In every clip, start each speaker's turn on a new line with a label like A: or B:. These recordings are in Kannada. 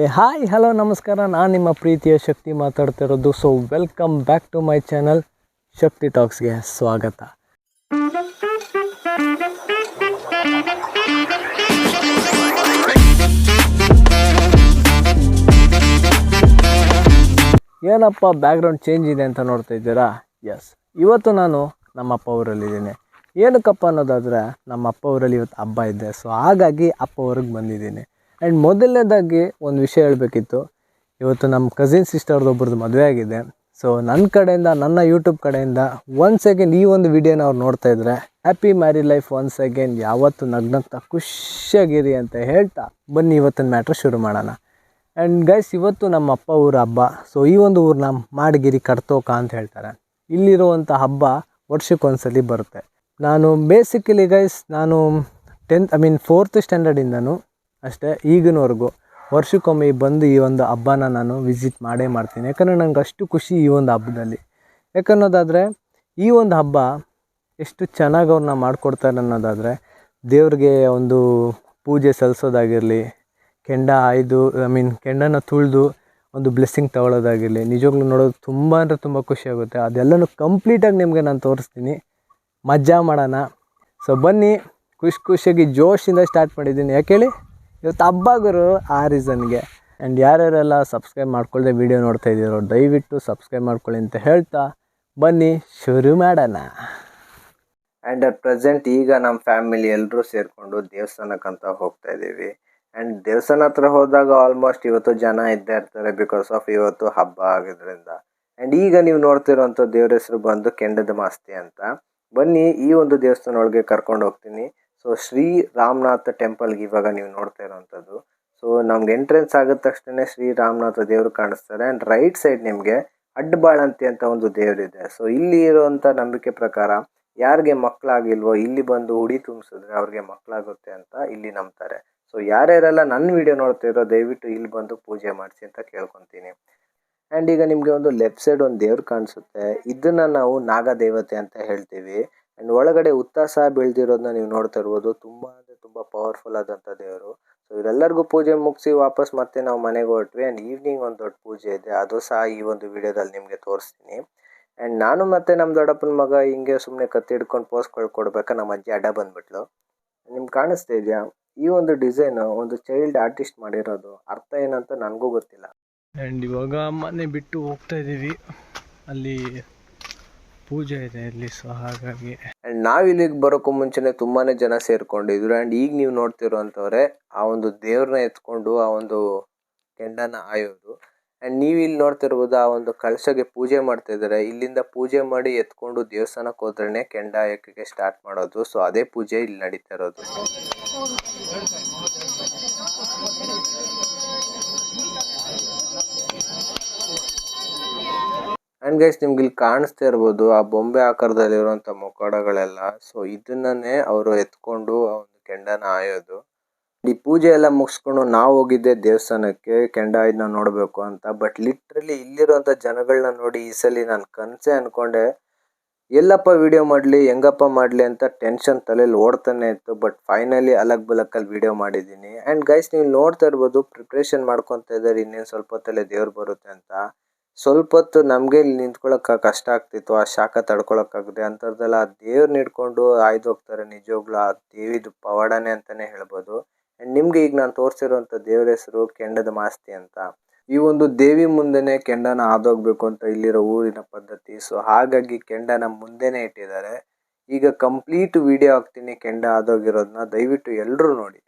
A: ಏ, ಹಾಯ್, ಹಲೋ, ನಮಸ್ಕಾರ. ನಾನು ನಿಮ್ಮ ಪ್ರೀತಿಯ ಶಕ್ತಿ ಮಾತಾಡ್ತಿರೋದು. So welcome back to my channel Shakti ಟಾಕ್ಸ್ಗೆ ಸ್ವಾಗತ. ಏನಪ್ಪ ಬ್ಯಾಕ್ಗ್ರೌಂಡ್ ಚೇಂಜ್ ಇದೆ ಅಂತ ನೋಡ್ತಾ ಇದ್ದೀರಾ? ಎಸ್ ಇವತ್ತು ನಾನು ನಮ್ಮ ಅಪ್ಪ ಊರಲ್ಲಿದ್ದೀನಿ ಏನಕ್ಕಪ್ಪ ಅನ್ನೋದಾದರೆ, ನಮ್ಮ ಅಪ್ಪ ಊರಲ್ಲಿ ಇವತ್ತು ಹಬ್ಬ ಇದೆ. ಸೊ ಹಾಗಾಗಿ ಅಪ್ಪ ಊರಿಗೆ ಬಂದಿದ್ದೀನಿ. ಆ್ಯಂಡ್ ಮೊದಲನೇದಾಗಿ ಒಂದು ವಿಷಯ ಹೇಳಬೇಕಿತ್ತು. ಇವತ್ತು ನಮ್ಮ ಕಸಿನ್ ಸಿಸ್ಟರ್ದು ಒಬ್ರದ್ದು ಮದುವೆ ಆಗಿದೆ. ಸೊ ನನ್ನ ಕಡೆಯಿಂದ, ನನ್ನ ಯೂಟ್ಯೂಬ್ ಕಡೆಯಿಂದ ಒನ್ ಸೆಕೆಂಡ್ ಈ ಒಂದು ವಿಡಿಯೋನ ಅವ್ರು ನೋಡ್ತಾ ಇದ್ರೆ happy marry life one second ಯಾವತ್ತು ನಗ್ನಗ್ತಾ ಖುಷಿಯಾಗಿರಿ ಅಂತ ಹೇಳ್ತಾ ಬನ್ನಿ ಇವತ್ತಿನ ಮ್ಯಾಟ್ರ್ ಶುರು ಮಾಡೋಣ. ಆ್ಯಂಡ್ ಗೈಸ್ ಇವತ್ತು ನಮ್ಮ ಅಪ್ಪ ಊರ ಹಬ್ಬ. ಸೊ ಈ ಒಂದು ಊರನ್ನ ಮಾಡಗಿರಿ ಕಡ್ತೋಕ ಅಂತ ಹೇಳ್ತಾರೆ. ಇಲ್ಲಿರುವಂಥ ಹಬ್ಬ ವರ್ಷಕ್ಕೊಂದ್ಸಲಿ ಬರುತ್ತೆ. ನಾನು ಬೇಸಿಕಲಿ ಗೈಸ್ ನಾನು ಟೆಂತ್ ಐ ಮೀನ್ ಫೋರ್ತ್ ಸ್ಟ್ಯಾಂಡರ್ಡಿಂದನೂ ಅಷ್ಟೇ ಈಗಿನವರೆಗೂ ವರ್ಷಕ್ಕೊಮ್ಮೆ ಬಂದು ಈ ಒಂದು ಹಬ್ಬನ ನಾನು ವಿಸಿಟ್ ಮಾಡೇ ಮಾಡ್ತೀನಿ. ಯಾಕಂದರೆ ನಂಗೆ ಅಷ್ಟು ಖುಷಿ ಈ ಒಂದು ಹಬ್ಬದಲ್ಲಿ. ಯಾಕನ್ನೋದಾದರೆ ಈ ಒಂದು ಹಬ್ಬ ಎಷ್ಟು ಚೆನ್ನಾಗಿ ಅವ್ರನ್ನ ಮಾಡಿಕೊಡ್ತಾರೆ ಅನ್ನೋದಾದರೆ ದೇವ್ರಿಗೆ ಒಂದು ಪೂಜೆ ಸಲ್ಲಿಸೋದಾಗಿರಲಿ ಕೆಂಡ ಆಯ್ದು ಐ ಮೀನ್ ಕೆಂಡನ ತುಳಿದು ಒಂದು ಬ್ಲೆಸ್ಸಿಂಗ್ ತಗೊಳ್ಳೋದಾಗಿರಲಿ, ನಿಜವಾಗ್ಲೂ ನೋಡೋದು ತುಂಬ ಅಂದರೆ ತುಂಬ ಖುಷಿಯಾಗುತ್ತೆ ಅದೆಲ್ಲನೂ ಕಂಪ್ಲೀಟಾಗಿ ನಿಮಗೆ ನಾನು ತೋರಿಸ್ತೀನಿ. ಮಜಾ ಮಾಡೋಣ. ಸೊ ಬನ್ನಿ, ಖುಷಿ ಖುಷಿಯಾಗಿ ಜೋಶಿಂದ ಸ್ಟಾರ್ಟ್ ಮಾಡಿದ್ದೀನಿ. ಯಾಕೆ ಹೇಳಿ? ಇವತ್ತು ಹಬ್ಬ ಗುರು, ಆ ರೀಸನ್ಗೆ ಆ್ಯಂಡ್ ಯಾರ್ಯಾರೆಲ್ಲ ಸಬ್ಸ್ಕ್ರೈಬ್ ಮಾಡ್ಕೊಳ್ಳದೆ ವೀಡಿಯೋ ನೋಡ್ತಾ ಇದ್ದೀರೋ ದಯವಿಟ್ಟು ಸಬ್ಸ್ಕ್ರೈಬ್ ಮಾಡ್ಕೊಳ್ಳಿ ಅಂತ ಹೇಳ್ತಾ ಬನ್ನಿ, ಶುರು ಮಾಡೋಣ. ಆ್ಯಂಡ್ ಅಟ್ ಪ್ರೆಸೆಂಟ್ ಈಗ ನಮ್ಮ ಫ್ಯಾಮಿಲಿ ಎಲ್ಲರೂ ಸೇರಿಕೊಂಡು ದೇವಸ್ಥಾನಕ್ಕಂತ ಹೋಗ್ತಾ ಇದ್ದೀವಿ ಆ್ಯಂಡ್ ದೇವಸ್ಥಾನ ಹತ್ರ ಹೋದಾಗ ಆಲ್ಮೋಸ್ಟ್ ಇವತ್ತು ಜನ ಇದ್ದೇ ಇರ್ತಾರೆ ಬಿಕಾಸ್ ಆಫ್ ಇವತ್ತು ಹಬ್ಬ ಆಗಿದ್ರಿಂದ. ಆ್ಯಂಡ್ ಈಗ ನೀವು ನೋಡ್ತಿರೋಂಥ ದೇವ್ರ ಹೆಸರು ಬಂದು ಕೆಂಡದ ಮಾಸ್ತಿ ಅಂತ. ಬನ್ನಿ, ಈ ಒಂದು ದೇವಸ್ಥಾನ ಒಳಗೆ ಕರ್ಕೊಂಡು ಹೋಗ್ತೀನಿ. ಸೊ ಶ್ರೀ ರಾಮನಾಥ ಟೆಂಪಲ್ಗೆ ಇವಾಗ ನೀವು ನೋಡ್ತಾ ಇರೋವಂಥದ್ದು. ಸೊ ನಮ್ಗೆ ಎಂಟ್ರೆನ್ಸ್ ಆಗಿದ ತಕ್ಷಣ ಶ್ರೀ ರಾಮನಾಥ ದೇವರು ಕಾಣಿಸ್ತಾರೆ. ಆ್ಯಂಡ್ ರೈಟ್ ಸೈಡ್ ನಿಮಗೆ ಅಡ್ಡಬಾಳಂತಿ ಅಂತ ಒಂದು ದೇವರಿದೆ ಸೊ ಇಲ್ಲಿ ಇರುವಂಥ ನಂಬಿಕೆ ಪ್ರಕಾರ ಯಾರಿಗೆ ಮಕ್ಕಳಾಗಿಲ್ವೋ, ಇಲ್ಲಿ ಬಂದು ಹುಡಿ ತುಂಬಿಸಿದ್ರೆ ಅವ್ರಿಗೆ ಮಕ್ಕಳಾಗುತ್ತೆ ಅಂತ ಇಲ್ಲಿ ನಂಬ್ತಾರೆ. ಸೊ ಯಾರ್ಯಾರೆಲ್ಲ ನನ್ನ ವಿಡಿಯೋ ನೋಡ್ತಿರೋ ದಯವಿಟ್ಟು ಇಲ್ಲಿ ಬಂದು ಪೂಜೆ ಮಾಡಿಸಿ ಅಂತ ಕೇಳ್ಕೊತೀನಿ. ಆ್ಯಂಡ್ ಈಗ ನಿಮಗೆ ಒಂದು ಲೆಫ್ಟ್ ಸೈಡ್ ಒಂದು ದೇವ್ರು ಕಾಣಿಸುತ್ತೆ. ಇದನ್ನು ನಾವು ನಾಗದೇವತೆ ಅಂತ ಹೇಳ್ತೀವಿ. ಆ್ಯಂಡ್ ಒಳಗಡೆ ಉತ್ತಾಸ ಬೆಳೆದಿರೋದನ್ನ ನೀವು ನೋಡ್ತಾ ಇರ್ಬೋದು. ತುಂಬ ಅಂದರೆ ತುಂಬ ಪವರ್ಫುಲ್ ಆದಂಥ ದೇವರು. ಸೊ ಇವರೆಲ್ಲರಿಗೂ ಪೂಜೆ ಮುಗಿಸಿ ವಾಪಸ್ ಮತ್ತೆ ನಾವು ಮನೆಗೆ ಹೊರಟ್ವಿ. ಆ್ಯಂಡ್ ಈವ್ನಿಂಗ್ ಒಂದು ದೊಡ್ಡ ಪೂಜೆ ಇದೆ. ಅದು ಸಹ ಈ ಒಂದು ವಿಡಿಯೋದಲ್ಲಿ ನಿಮಗೆ ತೋರಿಸ್ತೀನಿ. ಆ್ಯಂಡ್ ನಾನು ಮತ್ತೆ ನಮ್ಮ ದೊಡ್ಡಪ್ಪನ ಮಗ ಹಿಂಗೆ ಸುಮ್ಮನೆ ಕತ್ತಿ ಹಿಡ್ಕೊಂಡು ಪೋಸ್ಗಳು ಕೊಡ್ಬೇಕಾ? ನಮ್ಮ ಅಜ್ಜಿ ಅಡ್ಡ ಬಂದ್ಬಿಟ್ಲು. ನಿಮ್ಗೆ ಕಾಣಿಸ್ತಾ ಇದೆಯಾ? ಈ ಒಂದು ಡಿಸೈನು ಒಂದು ಚೈಲ್ಡ್ ಆರ್ಟಿಸ್ಟ್ ಮಾಡಿರೋದು ಅರ್ಥ ಏನಂತ ನನಗೂ ಗೊತ್ತಿಲ್ಲ. ಆ್ಯಂಡ್ ಇವಾಗ ಮನೆ ಬಿಟ್ಟು ಹೋಗ್ತಾ ಇದ್ದೀವಿ. ಅಲ್ಲಿ ಪೂಜೆ ಇದೆ ಇಲ್ಲಿ ಸೊ ಹಾಗಾಗಿ. ಆ್ಯಂಡ್ ನಾವು ಇಲ್ಲಿಗೆ ಬರೋಕ್ಕೂ ಮುಂಚೆನೆ ತುಂಬಾ ಜನ ಸೇರ್ಕೊಂಡಿದ್ರು. ಆ್ಯಂಡ್ ಈಗ ನೀವು ನೋಡ್ತಿರುವಂತವ್ರೆ ಆ ಒಂದು ದೇವ್ರನ್ನ ಎತ್ಕೊಂಡು ಆ ಒಂದು ಕೆಂಡನ ಆಯೋದು. ಆ್ಯಂಡ್ ನೀವು ಇಲ್ಲಿ ನೋಡ್ತಿರ್ಬೋದು, ಆ ಒಂದು ಕಳಶಗೆ ಪೂಜೆ ಮಾಡ್ತಾ ಇದ್ದಾರೆ ಇಲ್ಲಿಂದ ಪೂಜೆ ಮಾಡಿ ಎತ್ಕೊಂಡು ದೇವಸ್ಥಾನಕ್ಕೆ ಹೋದ್ರೇ ಕೆಂಡ ಸ್ಟಾರ್ಟ್ ಮಾಡೋದು. ಸೊ ಅದೇ ಪೂಜೆ ಇಲ್ಲಿ ನಡೀತಾ ಇರೋದು. ಆ್ಯಂಡ್ ಗೈಸ್ ನಿಮ್ಗೆ ಇಲ್ಲಿ ಕಾಣಿಸ್ತಾ ಇರ್ಬೋದು, ಆ ಬೊಂಬೆ ಆಕಾರದಲ್ಲಿರುವಂಥ ಮುಖಡಗಳೆಲ್ಲ ಸೊ ಇದನ್ನೇ ಅವರು ಎತ್ಕೊಂಡು ಆ ಒಂದು ಕೆಂಡನ ಆಯೋದು ಈ ಪೂಜೆ ಎಲ್ಲ ಮುಗಿಸ್ಕೊಂಡು ನಾವು ಹೋಗಿದ್ದೆ ದೇವಸ್ಥಾನಕ್ಕೆ, ಕೆಂಡ ಇದನ್ನ ನೋಡಬೇಕು ಅಂತ. ಬಟ್ ಲಿಟ್ರಲಿ ಇಲ್ಲಿರುವಂಥ ಜನಗಳನ್ನ ನೋಡಿ ಈ ಸಲ ನಾನು ಕನಸೇ ಅನ್ಕೊಂಡೆ, ಎಲ್ಲಪ್ಪ ವಿಡಿಯೋ ಮಾಡಲಿ, ಹೆಂಗಪ್ಪ ಮಾಡಲಿ ಅಂತ ಟೆನ್ಷನ್ ತಲೆಯಲ್ಲಿ ಓಡ್ತಾನೆ ಇತ್ತು. ಬಟ್ ಫೈನಲಿ ಅಲಗ್ ಬಲಕ್ಕಲ್ಲಿ ವಿಡಿಯೋ ಮಾಡಿದ್ದೀನಿ. ಆ್ಯಂಡ್ ಗೈಸ್ ನೀವು ನೋಡ್ತಾ ಇರ್ಬೋದು ಪ್ರಿಪ್ರೇಷನ್ ಮಾಡ್ಕೊತಾ ಇದ್ದಾರೆ ಇನ್ನೇನು ಸ್ವಲ್ಪ ಹೊತ್ತಲ್ಲೇ ದೇವ್ರು ಬರುತ್ತೆ ಅಂತ. ಸ್ವಲ್ಪ ಹೊತ್ತು ನಮಗೆ ಇಲ್ಲಿ ನಿಂತ್ಕೊಳ್ಳೋಕೆ ಕಷ್ಟ ಆಗ್ತಿತ್ತು, ಆ ಶಾಖ ತಡ್ಕೊಳ್ಳೋಕ್ಕಾಗದೆ ಆ ದೇವ್ರನ್ನ ಹಿಡ್ಕೊಂಡು ಆಯ್ದು ಹೋಗ್ತಾರೆ ನಿಜವಾಗ್ಲೂ ಆ ದೇವಿದು ಪವಾಡನೇ ಅಂತಲೇ ಹೇಳ್ಬೋದು. ಆ್ಯಂಡ್ ನಿಮಗೆ ಈಗ ನಾನು ತೋರಿಸಿರುವಂಥ ದೇವ್ರ ಹೆಸರು ಕೆಂಡದ ಮಾಸ್ತಿ ಅಂತ. ಈ ಒಂದು ದೇವಿ ಮುಂದೆನೆ ಕೆಂಡನ ಆದೋಗ್ಬೇಕು ಅಂತ ಇಲ್ಲಿರೋ ಊರಿನ ಪದ್ಧತಿ. ಸೊ ಹಾಗಾಗಿ ಕೆಂಡನ ಮುಂದೆನೆ ಇಟ್ಟಿದ್ದಾರೆ. ಈಗ ಕಂಪ್ಲೀಟ್ ವಿಡಿಯೋ ಹಾಕ್ತೀನಿ ಕೆಂಡ ಆದೋಗಿರೋದನ್ನ ದಯವಿಟ್ಟು ಎಲ್ಲರೂ ನೋಡಿ.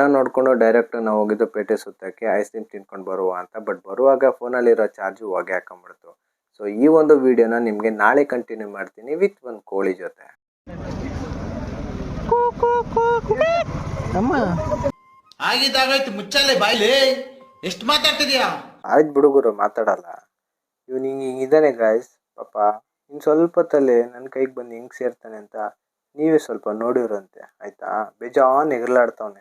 A: ಕೆರಣ ನೋಡಿಕೊಂಡು ಡೈರೆಕ್ಟ್ ನಾವು ಹೋಗಿದ್ದು ಪೇಟೆ ಸುತ್ತಕ್ಕೆ ಐಸ್ ಕ್ರೀಮ್ ತಿನ್ಕೊಂಡು ಬರುವ ಅಂತ ಬಟ್ ಬರುವಾಗ ಫೋನಲ್ಲಿರೋ ಚಾರ್ಜು ಹೊಗೆ ಹಾಕೊಂಡ್ಬಿಡ್ತು. ಸೊ ಈ ಒಂದು ವಿಡಿಯೋನ ನಿಮಗೆ ನಾಳೆ ಕಂಟಿನ್ಯೂ ಮಾಡ್ತೀನಿ ವಿತ್ ಒಂದು ಕೋಳಿ ಜೊತೆ. ಅಮ್ಮ.
B: ಆಗಿದ್ದಾಗಾಯ್ತು ಮುಚ್ಚಲ್ಲೇ ಬಾಯ್ಲಿ. ಎಷ್ಟು ಮಾತಾಡ್ತಿದ್ಯಾ?
A: ಆಯ್ತು ಬಿಡುಗರು ಮಾತಾಡಲ್ಲ. ಇವ್ನು ಹಿಂಗೆ ಹಿಂಗಿದ್ದಾನೆ ಗಾಯ್ಸ್ ಪಾಪ. ಇನ್ನು ಸ್ವಲ್ಪ ಹೊತ್ತಲ್ಲಿ ನನ್ನ ಕೈಗೆ ಬಂದು ಹಿಂಗೆ ಸೇರ್ತಾನೆ ಅಂತ ನೀವೇ ಸ್ವಲ್ಪ ನೋಡಿರಂತೆ ಆಯ್ತಾ? ಬೇಜಾನ್ ಎಗರ್ಲಾಡ್ತಾವನೆ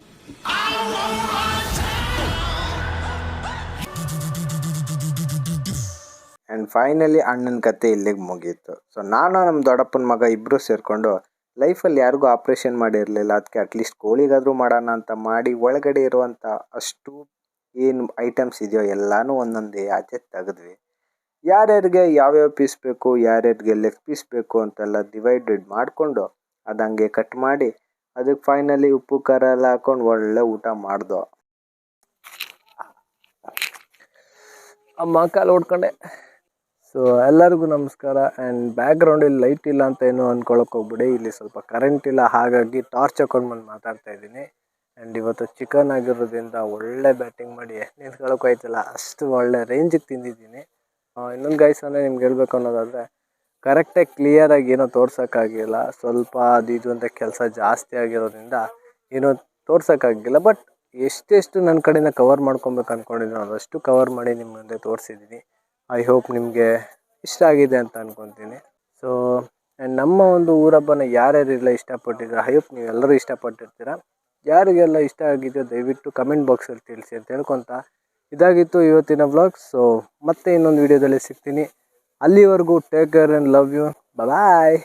A: ಆ್ಯಂಡ್ ಫೈನಲಿ ಅಣ್ಣನ ಕತೆ ಇಲ್ಲಿಗೆ ಮುಗೀತು. ಸೊ ನಾನು ನಮ್ಮ ದೊಡ್ಡಪ್ಪನ ಮಗ ಇಬ್ಬರು ಸೇರಿಕೊಂಡು ಲೈಫಲ್ಲಿ ಯಾರಿಗೂ ಆಪ್ರೇಷನ್ ಮಾಡಿರಲಿಲ್ಲ. ಅದಕ್ಕೆ ಅಟ್ಲೀಸ್ಟ್ ಕೋಳಿಗಾದರೂ ಮಾಡೋಣ ಅಂತ ಮಾಡಿ ಒಳಗಡೆ ಇರುವಂಥ ಅಷ್ಟು ಏನು ಐಟಮ್ಸ್ ಇದೆಯೋ ಎಲ್ಲನೂ ಒಂದೊಂದೇ ಆಚೆ ತೆಗೆದ್ವಿ. ಯಾರ್ಯಾರಿಗೆ ಯಾವ್ಯಾವ ಪೀಸ್ ಬೇಕು, ಯಾರ್ಯಾರಿಗೆ ಲೆಗ್ ಪೀಸ್ ಬೇಕು ಅಂತೆಲ್ಲ ಡಿವೈಡೆಡ್ ಮಾಡಿಕೊಂಡು ಅದು ಹಂಗೆ ಕಟ್ ಮಾಡಿ ಅದಕ್ಕೆ ಫೈನಲಿ ಉಪ್ಪು, ಖಾರ ಎಲ್ಲ ಹಾಕೊಂಡು ಒಳ್ಳೆ ಊಟ ಮಾಡ್ದೋ. ಅಮ್ಮ ಕಾಲು ಹೊಡ್ಕೊಂಡೆ ಸೊ ಎಲ್ಲರಿಗೂ ನಮಸ್ಕಾರ. ಆ್ಯಂಡ್ ಬ್ಯಾಕ್ಗ್ರೌಂಡಲ್ಲಿ ಲೈಟ್ ಇಲ್ಲ ಅಂತ ಏನು ಅಂದ್ಕೊಳಕ್ಕೆ ಹೋಗ್ಬಿಡಿ. ಇಲ್ಲಿ ಸ್ವಲ್ಪ ಕರೆಂಟ್ ಇಲ್ಲ. ಹಾಗಾಗಿ ಟಾರ್ಚ್ ಹಾಕೊಂಡು ಬಂದು ಮಾತಾಡ್ತಾ ಇದ್ದೀನಿ. ಆ್ಯಂಡ್ ಇವತ್ತು ಚಿಕನ್ ಆಗಿರೋದ್ರಿಂದ ಒಳ್ಳೆ ಬ್ಯಾಟಿಂಗ್ ಮಾಡಿ ನಿಂತ್ಕೊಳಕ್ಕೆ ಹೋಯ್ತಲ್ಲ ಅಷ್ಟು ಒಳ್ಳೆ ರೇಂಜಿಗೆ ತಿಂದಿದ್ದೀನಿ. ಇನ್ನೊಂದು ಗೈಸ್ ಅಂದರೆ ನಿಮ್ಗೆ ಹೇಳ್ಬೇಕು ಅನ್ನೋದಾದರೆ ಕರೆಕ್ಟಾಗಿ ಕ್ಲಿಯರಾಗಿ ಏನೋ ತೋರ್ಸೋಕ್ಕಾಗಿಲ್ಲ. ಸ್ವಲ್ಪ ಅದು ಇದು ಅಂತ ಕೆಲಸ ಜಾಸ್ತಿ ಆಗಿರೋದ್ರಿಂದ ಏನೋ ತೋರ್ಸೋಕ್ಕಾಗಿಲ್ಲ. ಬಟ್ ಎಷ್ಟೆಷ್ಟು ನನ್ನ ಕಡೆಯಿಂದ ಕವರ್ ಮಾಡ್ಕೊಬೇಕು ಅಂದ್ಕೊಂಡಿದ್ದೀನಿ ಅದಷ್ಟು ಕವರ್ ಮಾಡಿ ನಿಮ್ಮ ಮುಂದೆ ತೋರಿಸಿದ್ದೀನಿ. ಐ ಹೋಪ್ ನಿಮಗೆ ಇಷ್ಟ ಆಗಿದೆ ಅಂತ ಅಂದ್ಕೊತೀನಿ ಸೊ ಆ್ಯಂಡ್ ನಮ್ಮ ಒಂದು ಊರಬ್ಬನ ಯಾರ್ಯಾರೆಲ್ಲ ಇಷ್ಟಪಟ್ಟಿದ್ರೆ ಐ ಹೋಪ್ ನೀವೆಲ್ಲರೂ ಇಷ್ಟಪಟ್ಟಿರ್ತೀರ? ಯಾರಿಗೆಲ್ಲ ಇಷ್ಟ ಆಗಿದೆಯೋ ದಯವಿಟ್ಟು ಕಮೆಂಟ್ ಬಾಕ್ಸಲ್ಲಿ ತಿಳಿಸಿ ಅಂತ ಹೇಳ್ಕೊತ ಇದಾಗಿತ್ತು ಇವತ್ತಿನ ವ್ಲಾಗ್ ಸೊ ಮತ್ತೆ ಇನ್ನೊಂದು ವಿಡಿಯೋದಲ್ಲಿ ಸಿಗ್ತೀನಿ. ಅಲ್ಲಿವರೆಗೂ take care and love you bye